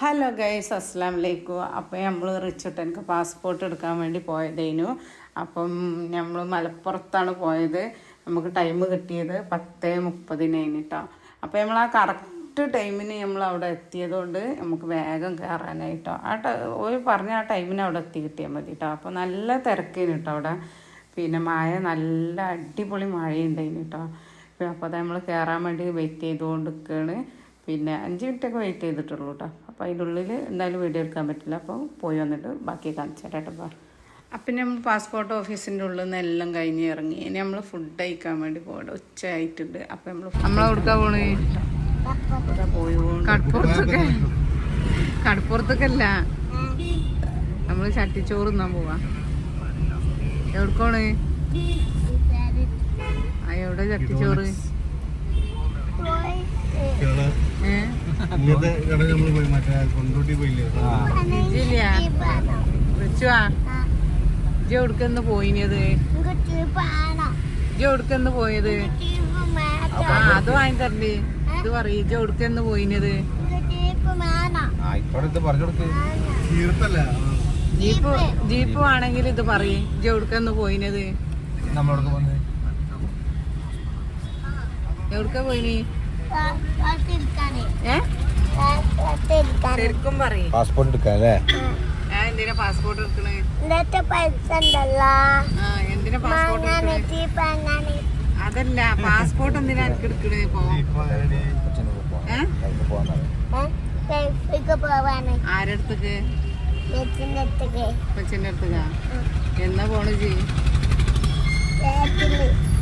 Hello guys അസ്സാം വലൈക്കും അപ്പോൾ നമ്മൾ റിച്ചുട്ടനക്ക് പാസ്പോർട്ട് എടുക്കാൻ വേണ്ടി പോയതേനു. അപ്പം നമ്മൾ മലപ്പുറത്താണ് പോയത്. നമുക്ക് ടൈം കിട്ടിയത് പത്ത് മുപ്പതിനേന് കേട്ടോ അപ്പോൾ നമ്മൾ ആ കറക്റ്റ് ടൈമിന് നമ്മൾ അവിടെ എത്തിയതുകൊണ്ട് നമുക്ക് വേഗം കയറാനായിട്ടോ ആ ഒരു പറഞ്ഞ ആ ടൈമിന് അവിടെ എത്തി കിട്ടിയാൽ മതി കേട്ടോ അപ്പോൾ നല്ല തിരക്കേനു കേട്ടോ അവിടെ. പിന്നെ മഴ നല്ല അടിപൊളി മഴയുണ്ടായിന് കേട്ടോ അപ്പോൾ അത് നമ്മൾ കയറാൻ വേണ്ടി വെയിറ്റ് ചെയ്തുകൊണ്ട് നിൽക്കുകയാണ് പിന്നെ അഞ്ച് മിനിറ്റൊക്കെ വെയിറ്റ് ചെയ്തിട്ടുള്ളൂ കേട്ടോ അപ്പോൾ അതിന്റെ ഉള്ളിൽ എന്തായാലും വീഡിയോ എടുക്കാൻ പറ്റില്ല. അപ്പോൾ പോയി വന്നിട്ട് ബാക്കി കാണിച്ചു തരാം കേട്ടോ അപ്പം നമ്മൾ പാസ്പോർട്ട് ഓഫീസിന്റെ ഉള്ളിൽ നിന്ന് എല്ലാം കഴിഞ്ഞ് ഇറങ്ങി. ഇനി നമ്മൾ ഫുഡ് കഴിക്കാൻ വേണ്ടി പോകണ്ട. ഉച്ച ആയിട്ടുണ്ട് അപ്പം നമ്മൾ നമ്മളെ കൊടുക്കാൻ പോണേ? പോയി കടപ്പുറത്തൊക്കെ കടപ്പുറത്തൊക്കെ. അല്ല നമ്മൾ ചട്ടിച്ചോറ് തിന്നാൻ പോവാ. എവിടേക്കാണ് ആ എവിടെ ചട്ടിച്ചോറ്? ഏ ഇങ്ങനത്തെ കട നമ്മൾ പോയി മറ്റേ കൊണ്ടോട്ടി പോയില്ലേ? എവിടുക്കെന്ന് പോയിനത്? എവിടുക്കെന്ന് പോയത്? ആ അത് വാങ്ങി തരണ്ടേ. ഇത് പറയും എവിടുക്കെന്ന് പോയിനത്? ജീപ്പ് ജീപ്പ് ആണെങ്കിൽ ഇത് പറയും എവിടുക്കെന്ന് പോയിനത്? നമ്മളോട് വന്ന് എവിടുക്ക പോയിനി? ശരിക്കും പറയും. പാസ്പോർട്ട് എടുക്കാം അല്ലേ എന്തിനാ പാസ്പോർട്ട് എടുക്കണേ? എന്തിനാ പാസ്പോർട്ട് അതല്ല പാസ്പോർട്ട് എന്തിനാ എനിക്ക് എടുക്കണേ? ആരടുത്തേക്ക്? കൊച്ചിന്റെ അടുത്തേക്കാ. എന്നാ പോണു ചെയ്യും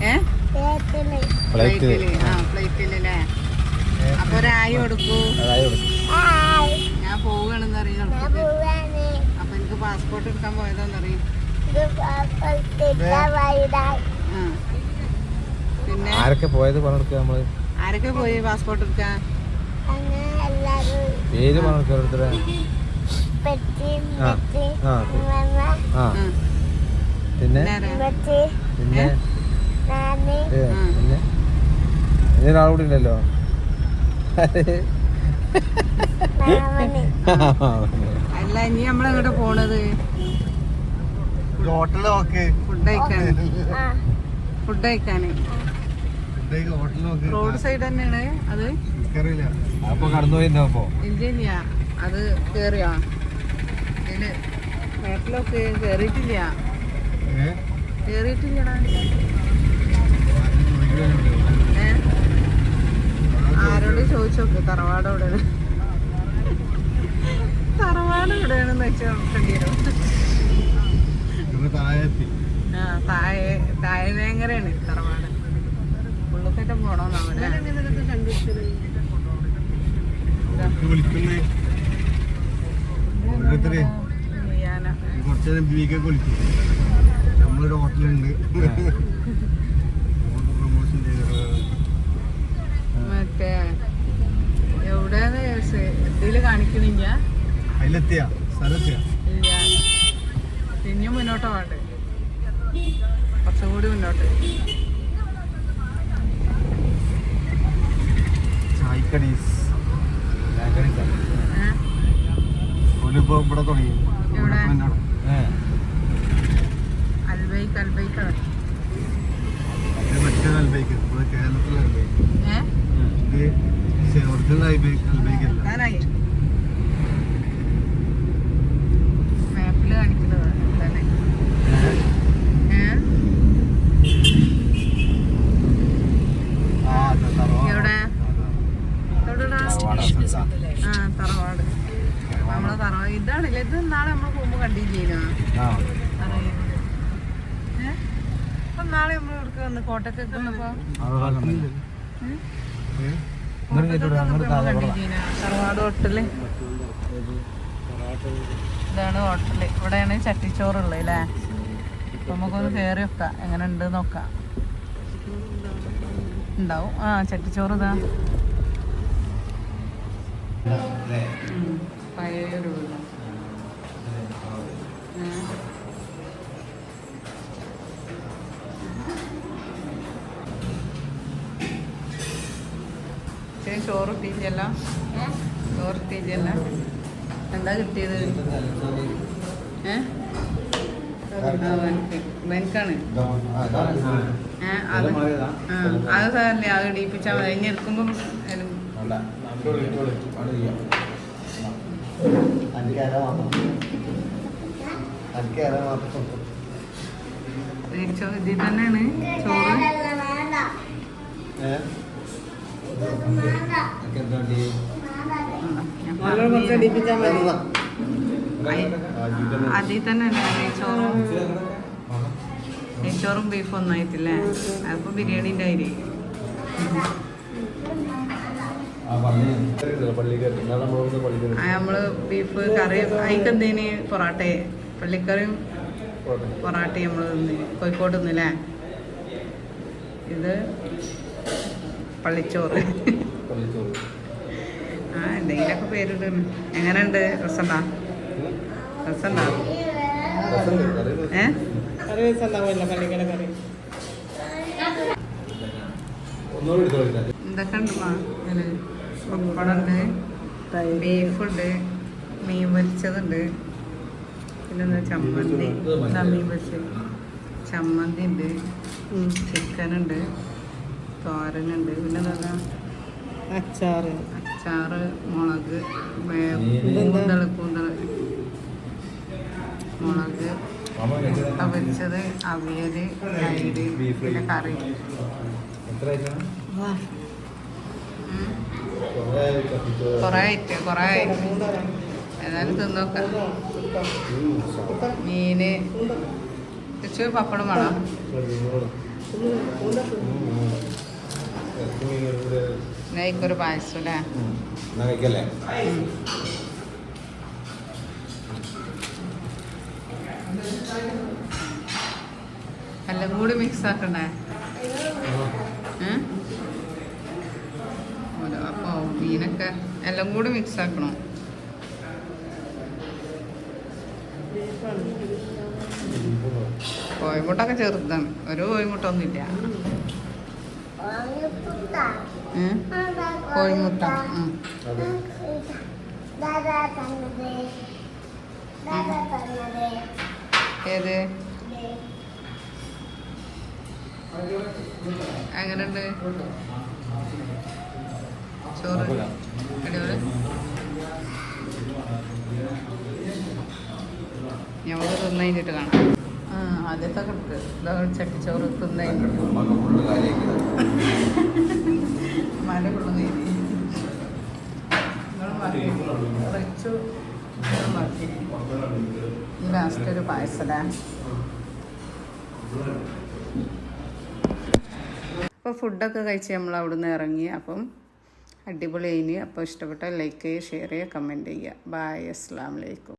ഏ? ആ അപ്പൊ ഒരായി കൊടുക്കൂ. ഞാൻ പോവുകയാണെന്ന് അറിയാം അപ്പൊ എനിക്ക് പാസ്പോർട്ട് എടുക്കാൻ പിന്നെ? ആരൊക്കെ പോയത് കൊടുക്കുക നമ്മൾ? ആരൊക്കെ പോയി പാസ്പോർട്ട് എടുക്കാൻ? പേര് ആ. ആ. പിന്നെ? പിന്നെ പിന്നെ ഇനി ഉണ്ടല്ലോ അല്ല ഇനി നമ്മളെങ്ങോട്ട് പോണത്? ഹോട്ടലിൽ നോക്ക്. ഫുഡ് കഴിക്കാൻ. ഫുഡ് കഴിക്കാന്. റോഡ് സൈഡ് തന്നെയാണ് അത്. എനിക്കറിയില്ല. അപ്പൊ കടന്നു പോയിണ്ടാവുമ്പോ ഇല്ല അത് കേറിയോ? ഇതിൽ മേപ്പിലൊക്കെ കേറിയിട്ടില്ല. ഏഹ് കേറിയിട്ടില്ലടാ. ഏ ആരോട് ചോദിച്ചോക്ക് തറവാട് എവിടെയാണ് തറവാട് എവിടെയാണെന്ന് വെച്ചാൽ നോക്കേണ്ടി വരും ആ താഴെ താഴെ ഭയങ്കരയാണ് തറവാട് ഉള്ളിക്കറ്റം പോണോന്ന് അവിടെ വിളിക്കുന്നേ ഓരോരുത്തര് ചെയ്യാനാ കുറച്ച് നേരം ബീക്കൊക്കെ വിളിക്കും നമ്മളൊരു ഹോട്ടലുണ്ട് പ്രൊമോഷൻ ചെയ്തത് മറ്റേ എവിടെയാണ് ഇതിൽ കാണിക്കണില്ല അതിലെത്തിയ സ്ഥലത്തിയ ഇല്ല ഇനിയും മുന്നോട്ട് പോകണ്ടേ കുറച്ചുകൂടി മുന്നോട്ട് ചായക്കടീസ് ഏ? ഓലിപ്പോ ഇവിടെ തുടങ്ങി എവിടെ? ഏ അൽബൈക്ക് ഇത് മറ്റേ അൽബൈക്ക് ഇവിടെ കേരളത്തിലെ ഏ? ഇത് ഒറിജിനൽ അൽബൈക്ക് അല്ല ഞാനായി മാപ്പിൽ കാണിക്കുന്നത് തന്നെ ഏ ആ അതെ തറവാട്. എവിടെ? എവിടെടാ? തറവാട് സ്ഥലത്താ. ആ തറവാട് നമ്മളെ തറവാട് ഇതാണല്ലേ ഇത് നാളെ നമ്മൾ പോകുമ്പോ കണ്ടില്ലേനോ? നാളെ നമ്മൾ ഇവിടേക്ക് വന്ന് കോട്ടക്കൊക്കെ വന്നപ്പോ? തറവാട് ഹോട്ടൽ. ഇതാണ് ഹോട്ടൽ. ഇവിടെയാണ് ചട്ടിച്ചോറുള്ളത് അല്ലേ അപ്പൊ നമുക്കൊന്ന് കയറി വെക്കാം എങ്ങനെ ഉണ്ട് നോക്കാം. ഉണ്ടാവും. ആ ചട്ടിച്ചോറ് ഇതാ. പഴയൊരു വീട്. ഇച്ചിരി ചോറ് ഇട്ടില്ല ചോറ് ഇട്ടില്ല എന്താ കിട്ടിയത്? ഏ? ആ, വനക്ക്. വനക്കാണ് ഏ, അത്. ആ, അത് സാറല്ലേ അത് ഇടിയിപ്പിച്ചാൽ മതി. ഇനി എടുക്കുമ്പം അതിലും ചോ- ഇതിൽ തന്നെയാണ്. ചോറ്. അതിൽ തന്നെ നെയ്ച്ചോറും. നെയ്ച്ചോറും ബീഫും ഒന്നും ആയിട്ടില്ലേ അതിപ്പോ ബിരിയാണിന്റെ അരി പള്ളിക്കറി നമ്മളോട് പള്ളിക്കറി ആ, നമ്മൾ ബീഫ് കറി അതിക്ക് എന്തേന്? പൊറാട്ട. പള്ളിക്കറിയും പൊറാട്ടയും നമ്മൾ തിന്ന് കോഴിക്കോട് നിന്നില്ലേ ഇത് പള്ളിച്ചോറ്. ആ എന്തെങ്കിലുമൊക്കെ പേരിടുന്നു എങ്ങനെയുണ്ട്? രസണ്ടാ രസണ്ടാ ഏ? എന്തൊക്കെ ഉണ്ട് മാ? ബീഫുണ്ട് മീൻ പൊരിച്ചതുണ്ട്. പിന്നെന്താ ചമ്മന്തി? പൊരിച്ചത് ചമ്മന്തി ഉണ്ട് ചിക്കൻ ഉണ്ട് തോരനുണ്ട്. പിന്നെ എന്താ? അച്ചാറ്. അച്ചാറ് മുളക്? കൂന്തൾ കൂന്തൾ. മുളക് അവിയൽ പൊരിച്ചത് അവിയൽ തൈര് പിന്നെ കറി. കുറേ ആയിട്ട് കുറേ ആയിട്ട് ഏതായാലും തിന്നോക്കാം. മീന്. ഇച്ചിരി പപ്പടം വേണം. നെയ്ക്കൊരു പായസം അല്ലേ അല്ല കൂടി മിക്സ് ആക്കണ്ടേ? ഏ? ഓരോ- അപ്പൊ മീനൊക്കെ എല്ലാം കൂടി മിക്സ് ആക്കണം. കോഴിമുട്ടൊക്കെ ചെറുതാണ്. ഒരു കോഴിമുട്ട ഒന്നുമില്ല ഏ? കോഴിമുട്ട. ഏത്? എങ്ങനെയുണ്ട്? ചോറ്? അടിപൊളി. ഞമ്മക്ക് തിന്നു കഴിഞ്ഞിട്ട് കാണാം ആദ്യത്തെ ഇതാ ചട്ടിച്ചോറ് തിന്നു ലാസ്റ്റ് ഒരു പായസല്ലേ? അപ്പോൾ ഫുഡൊക്കെ കഴിച്ച് നമ്മൾ അവിടുന്ന് ഇറങ്ങി. അപ്പം അടിപൊളി കഴിഞ്ഞ് അപ്പോൾ ഇഷ്ടപ്പെട്ട ലൈക്ക് ചെയ്യുക ഷെയർ ചെയ്യുക. കമന്റ് ചെയ്യുക ബായ് അസ്സാം വലൈക്കും